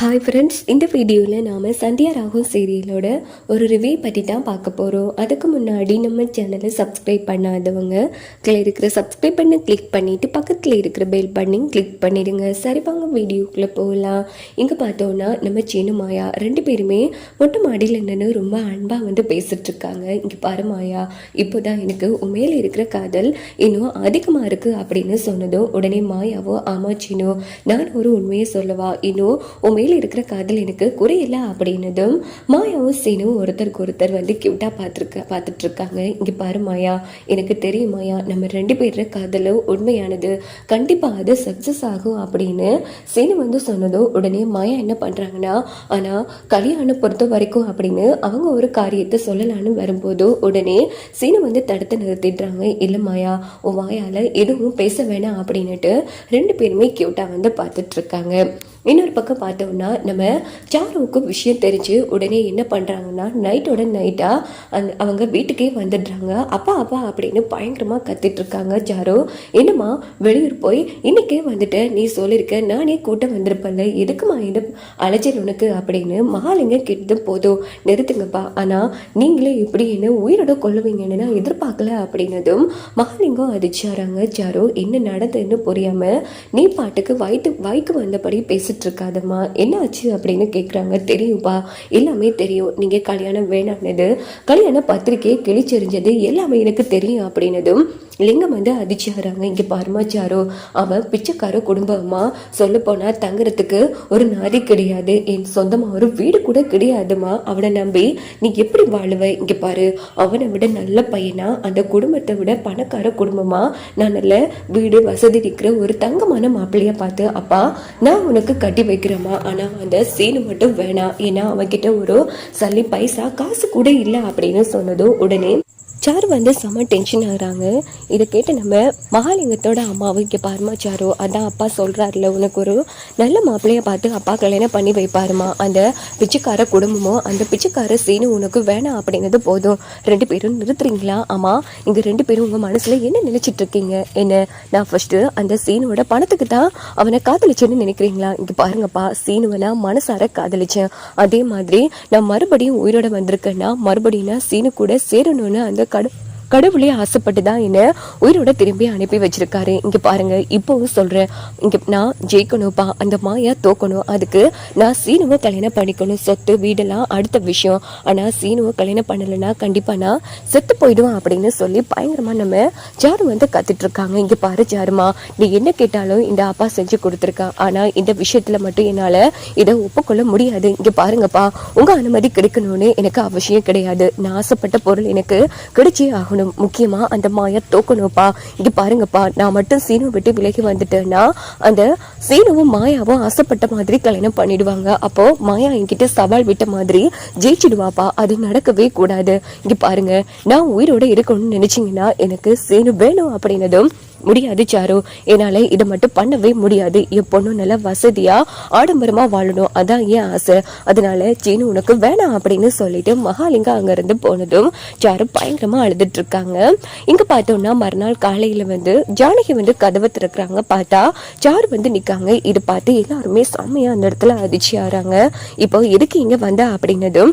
Hi friends இந்த வீடியோவில் நாம் சந்தியா ராகு சீரியலோட ஒரு ரிவ்யூ பற்றி தான் பார்க்க போகிறோம் அதுக்கு முன்னாடி நம்ம சேனலை சப்ஸ்கிரைப் பண்ணாதவங்க கீழே இருக்கிற சப்ஸ்கிரைப் பண்ண கிளிக் பண்ணிவிட்டு பக்கத்தில் இருக்கிற பெல் பண்ணி கிளிக் பண்ணிடுங்க. சரி வாங்க வீடியோக்குள்ளே போகலாம். இங்கே பார்த்தோன்னா நம்ம சீனு மாயா ரெண்டு பேருமே மொட்டை மாடியில் நின்று ரொம்ப அன்பாக வந்து பேசிகிட்ருக்காங்க இங்கே பாரு மாயா இப்போ தான் எனக்கு உண்மையில் இருக்கிற காதல் இன்னும் அதிகமாக இருக்குது அப்படின்னு சொன்னதும் உடனே மாயாவோ ஆமா சீனோ நான் ஒரு உண்மையை சொல்லவா? இன்னும் உண்மையில் மேல இருக்கிற காதல் எனக்கு குறையல அப்படின்னதும் மாயாவும் சீனும் ஒருத்தருக்கு ஒருத்தர் வந்து கியூட்டாக பார்த்துருக்க பார்த்துட்டு இருக்காங்க இங்கே பாரு மாயா எனக்கு தெரியும் மாயா நம்ம ரெண்டு பேர் காதலும் உண்மையானது. கண்டிப்பாக அது சக்ஸஸ் ஆகும் அப்படின்னு சீனு வந்து சொன்னதும் உடனே மாயா என்ன பண்ணுறாங்கன்னா ஆனால் கல்யாணம் பொறுத்த வரைக்கும் அப்படின்னு அவங்க ஒரு காரியத்தை சொல்லலான்னு வரும்போது உடனே சீனு வந்து தடுத்து நிறுத்திடுறாங்க. இல்லை மாயா உன் வாயால் எதுவும் பேச வேணாம் அப்படின்னுட்டு ரெண்டு பேருமே க்யூட்டாக வந்து பார்த்துட்ருக்காங்க. இன்னொரு பக்கம் பார்த்தோம்னா நம்ம சாருவுக்கு விஷயம் தெரிஞ்சு உடனே என்ன பண்ணுறாங்கன்னா நைட்டோட நைட்டாக அந் அவங்க வீட்டுக்கே வந்துடுறாங்க. அப்பா அப்பா அப்படின்னு பயங்கரமாக கத்திட்ருக்காங்க சாரு. என்னம்மா வெளியூர் போய் இன்னைக்கே வந்துட்டு நீ சொல்லியிருக்க நானே கூட்டம் வந்திருப்பேன்ல எதுக்குமா இந்த அலைச்சல் உனக்கு அப்படின்னு மகாலிங்க கிட்ட போதும். நிறுத்துங்கப்பா ஆனால் நீங்களே இப்படி என்ன உயிரோட கொள்ளுவீங்கன்னு நான் எதிர்பார்க்கல அப்படின்னதும் மகாலிங்கம் அதிர்ச்சாராங்க சாரு. என்ன நடந்ததுன்னு புரியாமல் நீ பாட்டுக்கு வயிற்று வாய்க்கு வந்தபடி பேச இருக்காதம்மா என்ன ஆச்சு அப்படின்னு கேட்குறாங்க தெரியும்பா. எல்லாமே தெரியும். நீங்கள் கல்யாணம் வேணானது கல்யாண பத்திரிக்கையை கிழிச்செறிஞ்சது எல்லாமே எனக்கு தெரியும் அப்படின்னதும் லிங்கம் வந்து அதிர்ச்சியாகிறாங்க. இங்கே பாருமா அவன் பிச்சைக்கார குடும்பமாக சொல்லப்போனால் தங்குறதுக்கு ஒரு நாதி கிடையாது. என் சொந்தமாக ஒரு வீடு கூட கிடையாதுமா அவனை நம்பி நீ எப்படி வாழுவ? இங்கே பாரு. அவனை விட நல்ல பையனா? அந்த குடும்பத்தை விட பணக்கார குடும்பமா? நான் நல்ல வீடு வசதி இருக்கிற ஒரு தங்கமான மாப்பிள்ளைய பார்த்து அப்பா நான் உனக்கு கட்டி வைக்கிறோமா? ஆனால் அந்த சீனு மட்டும் வேணாம். ஏன்னா அவன்கிட்ட ஒரு சல்லி பைசா காசு கூட இல்லை அப்படின்னு சொன்னதும் உடனே சாரு வந்து செம்ம டென்ஷன் ஆகுறாங்க. இதை கேட்டு நம்ம மகாலிங்கத்தோட அம்மாவும் இங்கே பாருமா சாரு அதான் அப்பா சொல்கிறாருல உனக்கு ஒரு நல்ல மாப்பிள்ளையை பார்த்து அப்பா கல்யாணம் பண்ணி வைப்பாருமா அந்த பிச்சைக்கார குடும்பமோ அந்த பிச்சைக்கார சீனு உனக்கு வேணாம் அப்படிங்கிறது போதும். ரெண்டு பேரும் நிறுத்துறீங்களா? ஆமாம் இங்கே ரெண்டு பேரும் உங்கள் மனசில் என்ன நினைச்சிட்டு இருக்கீங்க? என்ன நான் ஃபர்ஸ்ட்டு அந்த சீனோட பணத்துக்கு தான் அவனை காதலிச்சேன்னு நினைக்கிறீங்களா? இங்கே பாருங்கப்பா சீனுவை நான் மனசார காதலிச்சேன். அதே மாதிரி நான் மறுபடியும் உயிரோட வந்திருக்கேன்னா மறுபடியும் நான் சீனு கூட சேரணும்னு அந்த கடு கடவுளே ஆசைப்பட்டு தான் என்ன உயிரோட திரும்பி அனுப்பி வச்சிருக்காரு. இங்க பாருங்க இப்போவும் சொல்றேன். இங்க நான் ஜெயிக்கணும்ப்பா அந்த மாயா தோக்கணும். அதுக்கு நான் சீனுவை கல்யாணம் பண்ணிக்கணும். சொத்து வீடெல்லாம் அடுத்த விஷயம். ஆனா சீனுவை கல்யாணம் பண்ணலைன்னா கண்டிப்பா நான் செத்து போயிடுவேன் அப்படின்னு சொல்லி பயங்கரமா நம்ம ஜாரு வந்து கத்திட்டு இருக்காங்க இங்க பாரு ஜாருமா நீ என்ன கேட்டாலும் இந்த அப்பா செஞ்சு கொடுத்துருக்கான் ஆனா இந்த விஷயத்துல மட்டும் என்னால இதை ஒப்புக்கொள்ள முடியாது. இங்க பாருங்கப்பா உங்க அனுமதி கிடைக்கணும்னு எனக்கு அவசியம் கிடையாது. நான் ஆசைப்பட்ட பொருள் எனக்கு கிடைச்சே ஆகணும். முக்கியமா அந்த மாயா தோக்கணும்ப்பா. இங்க பாருங்கப்பா நான் மட்டும் சீனு விட்டு விலகி வந்துட்டேன்னா அந்த சீனுவும் மாயாவும் ஆசைப்பட்ட மாதிரி கல்யாணம் பண்ணிடுவாங்க. அப்போ மாயா என்கிட்ட சவால் விட்ட மாதிரி ஜெயிச்சிடுவாப்பா. அது நடக்கவே கூடாது. இங்க பாருங்க நான் உயிரோட இருக்கணும்னு நினைச்சீங்கன்னா எனக்கு சீனு வேணும் அப்படின்னதும் முடியாது சாரு. என்னால இதை மட்டும் பண்ணவே முடியாது. என் பொண்ணு நல்ல வசதியா ஆடம்பரமா வாழணும். அதான் என் ஆசை. அதனால சீனு உனக்கு வேணாம் அப்படின்னு சொல்லிட்டு மகாலிங்கம் அங்க இருந்து போனதும் சாரு பயங்கரமா அழுதுட்டு இருக்காங்க. இங்க பார்த்தோம்னா மறுநாள் காலையில வந்து ஜானகி வந்து கதவை திறக்கிறாங்க பார்த்தா சாரு வந்து நிக்காங்க. இது பார்த்து எல்லாருமே செம்மையா அந்த இடத்துல அதிர்ச்சி ஆறாங்க இப்போ எதுக்கு இங்க வந்த அப்படின்னதும்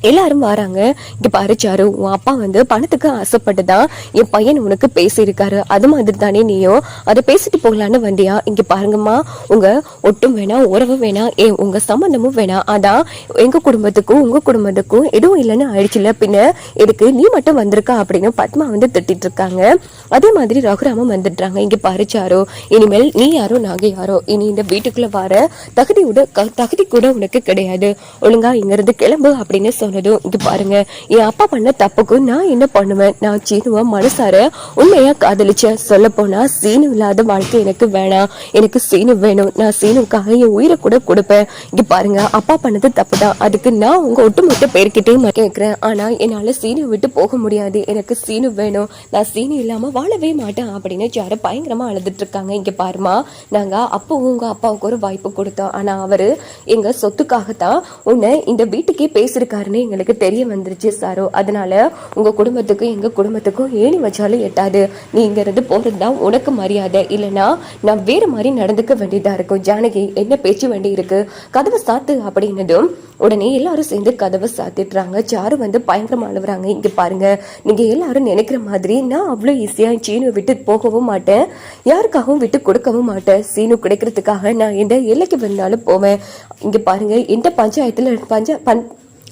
எல்லாரும் வராங்க. இங்க பாரு சாரு உன் அப்பா வந்து பணத்துக்கு ஆசைப்பட்டுதான் என் பையன் உனக்கு பேசியிருக்காரு. அது மாதிரி தானே நீயும் அதை பேசிட்டு போகலான்னு வந்தியா? இங்க பாருங்கம்மா உங்க ஒட்டும் வேணாம் உறவு வேணாம் ஏ உங்க சம்பந்தமும் வேணாம் அதான் எங்க குடும்பத்துக்கும் உங்க குடும்பத்துக்கும் எதுவும் இல்லைன்னு ஆயிடுச்சுல பின்ன? எதுக்கு? நீ மட்டும் வந்திருக்கா அப்படின்னு பத்மா வந்து திட்டிட்டு இருக்காங்க அதே மாதிரி ரகுராமம் வந்துடுறாங்க. இங்க பாரு சாரு இனிமேல் நீ யாரோ நாங்க யாரோ? இனி இந்த வீட்டுக்குள்ள வர தகுதியோட க- தகுதி கூட உனக்கு கிடையாது. ஒழுங்கா இங்க இருந்து கிளம்பு அப்படின்னு சொன்னதும் இங்க பாருங்க என் அப்பா பண்ண தப்புக்கு நான் என்ன பண்ணுவேன்? நான் சீனுவ மனசார உண்மையா காதலிச்சேன். சொல்ல போனா சீனு இல்லாத வாழ்க்கை எனக்கு வேணாம். எனக்கு சீனு வேணும். நான் சீனுக்காக என் உயிரை கூட கொடுப்பேன். இங்க பாருங்க அப்பா பண்ணது தப்பு தான் அதுக்கு நான் உங்க ஒட்டுமொத்த பேர்கிட்டே கேட்கிறேன். ஆனா என்னால சீனு விட்டு போக முடியாது. எனக்கு சீனு வேணும். நான் சீனு இல்லாம வாழவே மாட்டேன். அப்படின்னு யாரும் பயங்கரமா அழுதுட்டு இருக்காங்க இங்க பாருமா நாங்க அப்பவும் உங்க அப்பாவுக்கு ஒரு வாய்ப்பு கொடுத்தோம். ஆனா அவரு எங்க சொத்துக்காக தான் உன்னை இந்த வீட்டுக்கே பேசிருக்காருன்னு வந்து எங்களுக்கு தெரிய வந்துருச்சு சாரோ. அதனால உங்க குடும்பத்துக்கும் எங்க குடும்பத்துக்கும் ஏணி வச்சாலும் எட்டாது. நீ இங்க இருந்து போறது தான் உனக்கு மரியாதை. இல்லைன்னா நான் வேற மாதிரி நடந்துக்க வேண்டியதா இருக்கும். ஜானகி என்ன பேச்சு வேண்டி இருக்கு? கதவை சாத்து அப்படின்னதும் உடனே எல்லாரும் சேர்ந்து கதவை சாத்திடுறாங்க. சாரு வந்து பயங்கரமா அழுவுறாங்க. இங்க பாருங்க நீங்க எல்லாரும் நினைக்கிற மாதிரி நான் அவ்வளோ ஈஸியா சீனு விட்டு போகவும் மாட்டேன். யாருக்காகவும் விட்டு கொடுக்கவும் மாட்டேன். சீனு கிடைக்கிறதுக்காக நான் எந்த எல்லைக்கு வேணாலும் போவேன். இங்க பாருங்க எந்த பஞ்சாயத்துல பஞ்ச பன்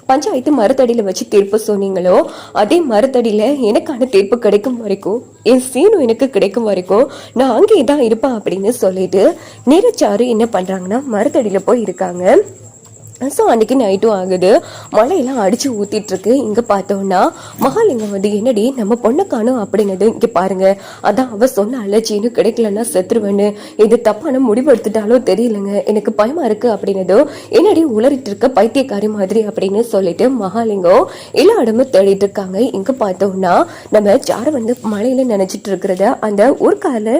பஞ்சாயத்து மரத்தடியில் வச்சு தீர்ப்பு சொன்னீங்களோ அதே மரத்தடியில் எனக்கான தீர்ப்பு கிடைக்கும் வரைக்கும் என் சீனு எனக்கு கிடைக்கும் வரைக்கும் நான் அங்கே தான் இருப்பேன் அப்படின்னு சொல்லிட்டு நீரச்சாறு என்ன பண்ணுறாங்கன்னா மரத்தடியில் போய் இருக்காங்க ஸோ அன்னைக்கு நைட்டும் ஆகுது. மழையெல்லாம் அடிச்சு ஊத்திட்டு இருக்கு இங்க பார்த்தோம்னா மகாலிங்கம் வந்து என்னடி நம்ம பொண்ணை காணும் அப்படின்னது இங்க பாருங்க. அதான் அவ சொன்ன சீனு கிடைக்கலன்னா செத்துருவேன்னு. இது தப்பான முடிவு தெரியலங்க. எனக்கு பயமா இருக்கு அப்படின்னதோ என்னடி உளறிட்டு இருக்க பைத்தியக்காரி மாதிரி அப்படின்னு சொல்லிட்டு மகாலிங்கம் எல்லா இடமும் தேடிட்டு இருக்காங்க இங்க பார்த்தோம்னா நம்ம சாரை வந்து மழையில நினைச்சிட்டு இருக்கிறத அந்த ஊர்க்கால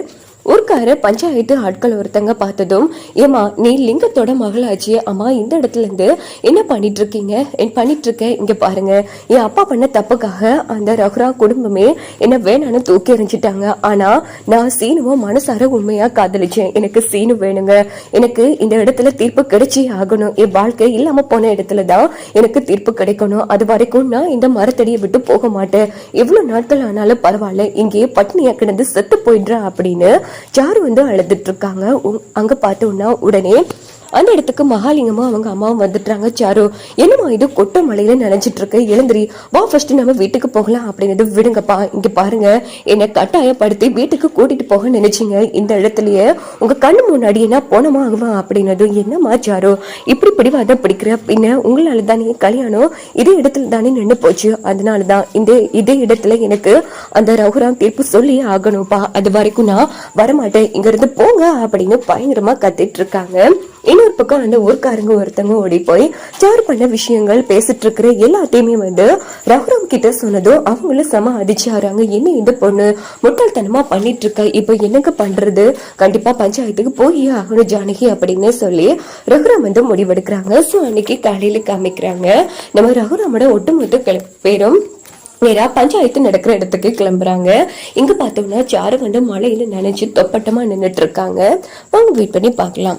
ஊர்க்கார பஞ்சாயத்து ஆட்கள் ஒருத்தங்க பார்த்ததும் ஏமா நீ லிங்கத்தோட மகளாச்சு அம்மா இந்த இடத்துல இருந்து என்ன பண்ணிட்டு இருக்கீங்க என் பண்ணிட்டு இருக்க இங்க பாருங்க. என் அப்பா பண்ண தப்புக்காக அந்த ரகுரா குடும்பமே என்ன வேணான்னு தூக்கி எறிஞ்சிட்டாங்க. ஆனா நான் சீனுவை மனசார உண்மையா காதலிச்சேன். எனக்கு சீனு வேணுங்க. எனக்கு இந்த இடத்துல தீர்ப்பு கிடைச்சே ஆகணும். என் வாழ்க்கை இல்லாம போன இடத்துல தான் எனக்கு தீர்ப்பு கிடைக்கணும். அது வரைக்கும் நான் இந்த மரத்தடியை விட்டு போக மாட்டேன். எவ்வளவு நாட்கள் ஆனாலும் பரவாயில்ல இங்கேயே பட்னியா கிடந்து செத்து போயிடுறா அப்படின்னு சாரு வந்து அழுதுட்டு இருக்காங்க. உ- அங்க பார்த்தோம்னா உடனே அந்த இடத்துக்கு மகாலிங்கமும் அவங்க அம்மாவும் வந்துட்டாங்க சாரு. என்னமா இது கொட்ட மலையில நினைச்சிட்டு இருக்க? எழுந்திரி வா ஃபர்ஸ்ட் நம்ம வீட்டுக்கு போகலாம் அப்படிங்கிறது விடுங்கப்பா. இங்க பாருங்க என்னை கட்டாயப்படுத்தி வீட்டுக்கு கூட்டிட்டு போக நினைச்சீங்க. இந்த இடத்துலயே உங்க கண்ணு முன்னாடி என்ன போனமா ஆகுமா அப்படின்னது என்னம்மா சாரு? இப்படி பிடிவாத பிடிக்கிற பின்ன உங்களால தானே கல்யாணம் இதே இடத்துல தானே நின்று போச்சு. அதனாலதான் இந்த இதே இடத்துல எனக்கு அந்த ரகுராம் தீர்ப்பு சொல்லி ஆகணும்ப்பா. அது வரைக்கும் நான் வரமாட்டேன். இங்க இருந்து போங்க அப்படின்னு பயங்கரமா கத்திட்டு இருக்காங்க. இன்னொரு பக்கம் வந்து ஊர்க்காரங்க ஒருத்தவங்க ஓடி போய் சார் பண்ண விஷயங்கள் பேசிட்டு இருக்கிற எல்லாத்தையுமே வந்து ரகுராம் கிட்ட சொன்னதும் அவங்களும் செம அதிர்ச்சியாறாங்க என்ன இந்த பொண்ணு? முட்டாள்தனமா பண்ணிட்டு இருக்க? இப்போ என்னங்க பண்றது? கண்டிப்பா பஞ்சாயத்துக்கு போய் ஆகணும் ஜானகி அப்படின்னு சொல்லி ரகுராம் வந்து முடிவெடுக்கிறாங்க. ஸோ அன்னைக்கு காலையில காமிக்கிறாங்க. நம்ம ரகுராமோட ஒட்டுமொத்த பேரும் நேரா பஞ்சாயத்து நடக்கிற இடத்துக்கு கிளம்புறாங்க. இங்க பார்த்தோம்னா சாரு வந்து மலையில நினைச்சு தொப்பட்டமா நின்றுட்டு இருக்காங்க. வாங்க வெயிட் பண்ணி பார்க்கலாம்.